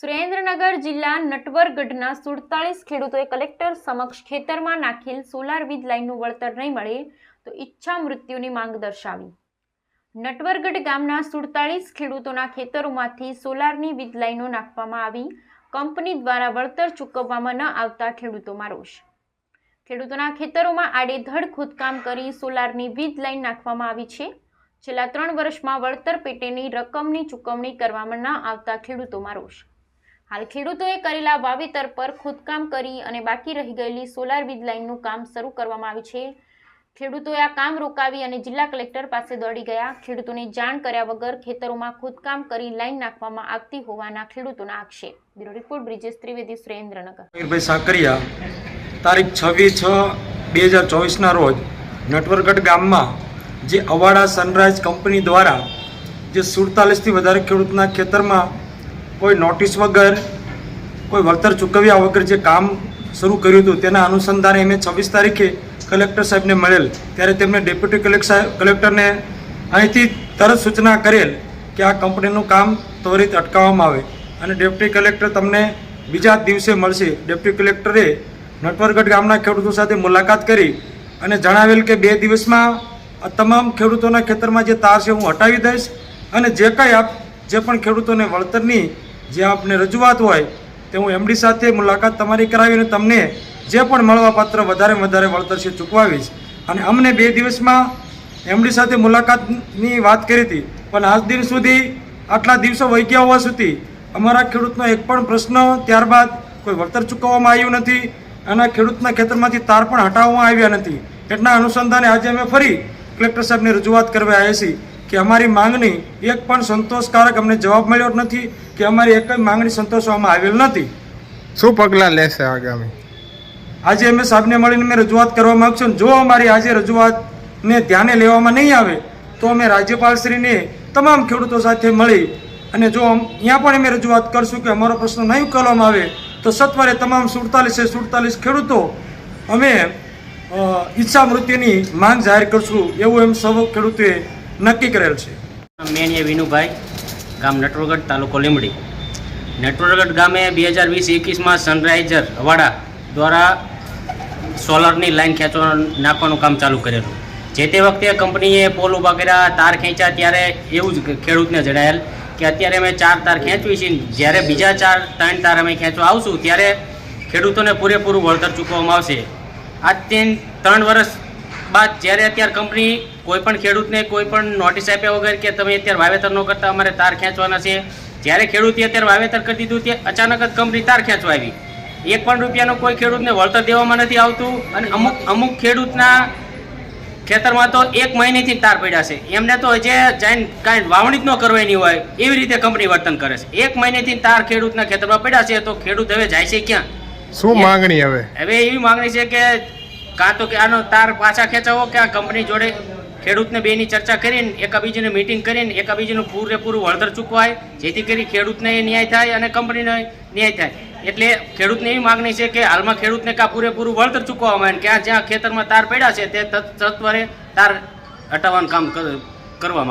સુરેન્દ્રનગર જિલ્લા નટવરગઢના સુડતાલીસ ખેડૂતોએ કલેક્ટર સમક્ષ ખેતરમાં નાખેલ સોલાર વીજ લાઇનનું વળતર નહીં મળે તો ઈચ્છા મૃત્યુની માંગ દર્શાવી. નટવરગઢ ગામના સુડતાલીસ ખેડૂતોના ખેતરોમાંથી સોલારની વીજ લાઇનો નાખવામાં આવી. કંપની દ્વારા વળતર ચૂકવવામાં ન આવતા ખેડૂતોમાં રોષ. ખેડૂતોના ખેતરોમાં આડેધડ ખોદકામ કરી સોલારની વીજ લાઇન નાખવામાં આવી છે. છેલ્લા ત્રણ વર્ષમાં વળતર પેટેની રકમની ચૂકવણી કરવામાં ન આવતા ખેડૂતોમાં રોષ. હાલ ખેડૂતોએ કરેલા વાવેતર પર ખોદકામ કરી અને બાકી રહી ગયેલી સોલાર વીજ લાઇનનું કામ શરૂ કરવામાં આવ્યું છે. ખેડૂતોએ આ કામ રોકાવી અને જિલ્લા કલેક્ટર પાસે દોડી ગયા. ખેડૂતોને જાણ કર્યા વગર ખેતરોમાં ખોદકામ કરી લાઇન નાખવામાં આવતી હોવાના ખેડૂતોના આક્ષેપ. Bureau report, Brijesh Trivedi, Surendranagar. Sakariya, તારીખ છવ્વીસ છ, બે હજાર ચોવીસના રોજ નટવરગઢ ગામમાં જે અવાડા સનરાઈઝ કંપની દ્વારા જે સુડતાલીસથી વધારે ખેડૂતના ખેતરમાં કોઈ નોટિસ વગર, કોઈ વળતર ચૂકવ્યા વગર જે કામ શરૂ કર્યું હતું, તેના અનુસંધાને અમે છવ્વીસ તારીખે કલેક્ટર સાહેબને મળેલ. ત્યારે તેમણે ડેપ્યુટી કલેક્ટર કલેક્ટરને અહીંથી તરત સૂચના કરેલ કે આ કંપનીનું કામ ત્વરિત અટકાવવામાં આવે અને ડેપ્યુટી કલેક્ટર તમને બીજા દિવસે મળશે. ડેપ્યુટી કલેક્ટરે નટવરગઢ ગામના ખેડૂતો સાથે મુલાકાત કરી અને જણાવેલ કે બે દિવસમાં તમામ ખેડૂતોના ખેતરમાં જે તાર છે હું હટાવી દઈશ. અને જે કાંઈ આપ, જે પણ ખેડૂતોને વળતરની જે આપને રજૂઆત હોય, તે હું એમડી સાથે મુલાકાત તમારી કરાવીને તમને જે પણ મળવાપાત્ર વધારે વધારે વળતર છે ચૂકવાવીશ. અને અમને બે દિવસમાં એમડી સાથે મુલાકાતની વાત કરી હતી, પણ આજ દિન સુધી આટલા દિવસો વહી ગયા હોવા સુધી અમારા ખેડૂતનો એક પણ પ્રશ્ન ત્યારબાદ કોઈ વળતર ચૂકવવામાં આવ્યું નથી. અને ખેડૂતના ખેતરમાંથી તાર પણ હટાવવામાં આવ્યા નથી. એટલા અનુસંધાને આજે અમે ફરી કલેક્ટર સાહેબને રજૂઆત કરવા આવ્યા છીએ કે અમારી માંગણી એક પણ સંતોષકારક અમને જવાબ મળ્યો નથી કે અમારી એક માંગણી સંતોષવામાં આવેલ નથી. શું પગલાં લેશે આગામી? આજે અમે સાહેબને મળીને મેં રજૂઆત કરવા માગશું અને જો અમારી આજે રજૂઆતને ધ્યાને લેવામાં નહીં આવે તો અમે રાજ્યપાલશ્રીને તમામ ખેડૂતો સાથે મળી અને જો અહીંયા પણ અમે રજૂઆત કરશું કે અમારો પ્રશ્ન નહીં ઉકેલવામાં આવે તો સત્વરે તમામ સુડતાલીસે સુડતાલીસ ખેડૂતો અમે ઈચ્છા મૃત્યુની માંગ જાહેર કરશું એવું એમ સૌ ખેડૂતોએ નક્કી કરેલ છે. મેણીએ વિનુભાઈ, ગામ નટવરગઢ, તાલુકો લીંબડી. નટવરગઢ ગામે બે હજાર વીસ એકવીસમાં સનરાઇઝર વાડા દ્વારા સોલરની લાઇન ખેંચવા નાખવાનું કામ ચાલુ કરેલું. જે તે વખતે કંપનીએ પોલ ઊભા કર્યા, તાર ખેંચ્યા, ત્યારે એવું જ ખેડૂતને જણાયેલ કે અત્યારે અમે ચાર તાર ખેંચવી છીએ. જ્યારે બીજા ચાર, ત્રણ તાર અમે ખેંચવા આવશું, ત્યારે ખેડૂતોને પૂરેપૂરું વળતર ચૂકવવામાં આવશે. આજ તેન ત્રણ વર્ષ બાદ જ્યારે અત્યારે કંપની કોઈ પણ ખેડૂતને કોઈ પણ નોટિસ આપ્યા વગર કે તમે અત્યારે વાવેતર ન કરતા અમારે તાર ખેંચવાના છે, જ્યારે ખેડૂતે અત્યારે વાવેતર કરી દીધું તે અચાનક જ કંપની તાર ખેંચવા આવી. એક પણ રૂપિયાનો કોઈ ખેડૂતને વળતર દેવામાં નથી આવતું અને અમુક અમુક ખેડૂતના ખેતરમાં તો એક મહિનેથી તાર પડ્યા છે. એમને તો જે જઈને કાંઈ વાવણી જ ન કરવાની હોય એવી રીતે કંપની વર્તન કરે છે. એક મહિનેથી તાર ખેડૂતના ખેતરમાં પડ્યા છે તો ખેડૂત હવે જાય છે ક્યાં? શું માંગણી હવે? હવે એવી માંગણી છે કે કાં તો કે આનો તાર પાછા ખેંચાવો કે આ કંપની જોડે ખેડૂતને બેની ચર્ચા કરીને એકબીજીને મિટિંગ કરીને એકબીજીનું પૂરેપૂરું વળતર ચૂકવાય જેથી કરી ખેડૂતને ન્યાય થાય અને કંપનીને ન્યાય થાય. એટલે ખેડૂતને એવી માંગણી છે કે હાલમાં ખેડૂતને કા પૂરેપૂરું વળતર ચૂકવવામાં આવે અને ક્યાં જ્યાં ખેતરમાં તાર પડ્યા છે તે તત- તત્વરે તાર હટાવવાનું કામ કર- કરવામાં